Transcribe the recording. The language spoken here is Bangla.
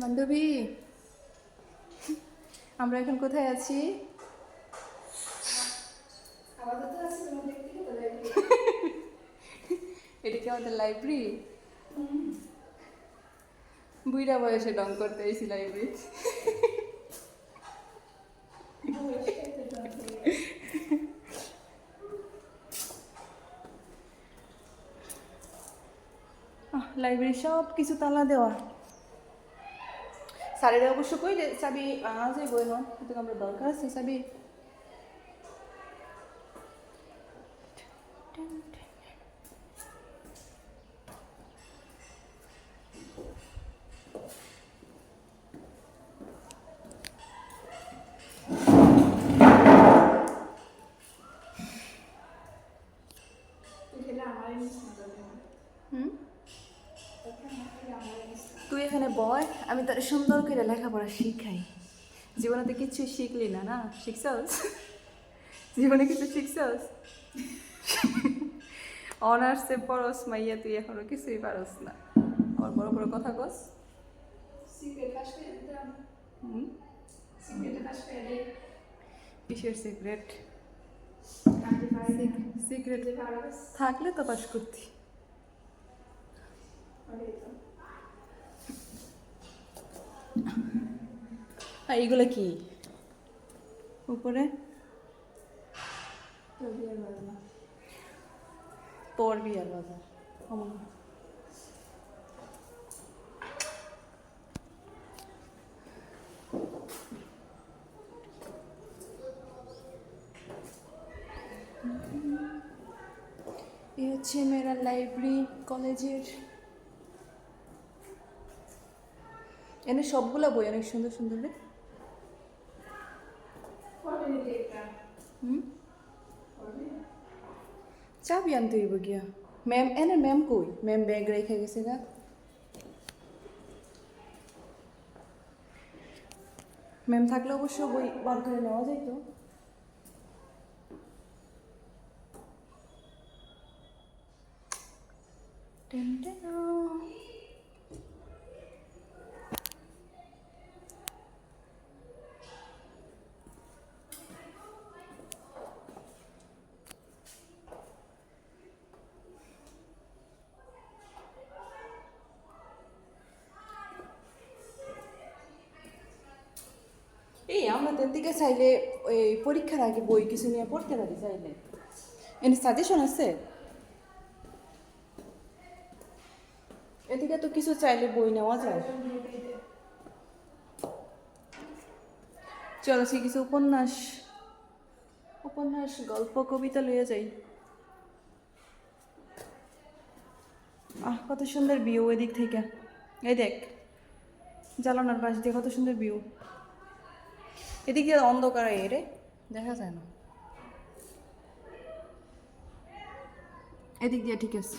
বান্ধবী, আমরা এখন কোথায় আছি? এটা কি আমাদের লাইব্রেরি বুইরা বয়সে ডং করতে এসেছি লাইব্রেরি লাইব্রেরি সব কিছু তালা দেওয়া। স্যারের অবশ্য কইলে চাবি আজ বই হন কিন্তু আমরা দরকার আছে চাবি। হুম? তুই এখানে বয় আমি তোর সুন্দর করে লেখাপড়া শিখাই। জীবনে তো কিছু শিখলি না না? শিখছস? জীবনে কিছু শিখছস? অনার্সে পড়স মাইয়া তুই এখনও কিছুই পারস না। আবার বড় বড় কথা কস। কিসের সিক্রেট? সিক্রেট। থাকলে তো পাস করতি। আর এইগুলো কি? উপরে? তোর বিয়ার বাজার। এই হচ্ছে মেরা লাইব্রেরি কলেজের। এনে সবগুলা বই অনেক সুন্দর সুন্দর রে। চাবি আনতে হইব গিয়া ম্যাম এনে ম্যাম কই ম্যাম ব্যাগ রেখে গেছে গা ম্যাম থাকলে অবশ্য বই বার করে নেওয়া টেন টেন এই আমাদের দিকে চাইলে ওই পরীক্ষার আগে বই কিছু নিয়ে পড়তে পারি চাইলে। এনে সাজেশন আছে? এদিকে তো কিছু চাইলে বই নেওয়া যায়। চলো সে কিছু উপন্যাস উপন্যাস, গল্প, কবিতা লইয়া যাই। আহ, কত সুন্দর ভিউ এদিক থেকে। এই দেখ, জ্বালানোর পাশ দিয়ে কত সুন্দর ভিউ। এদিক দিয়ে অন্ধকার এরে দেখা যায় না। এদিক দিয়ে ঠিক আছে।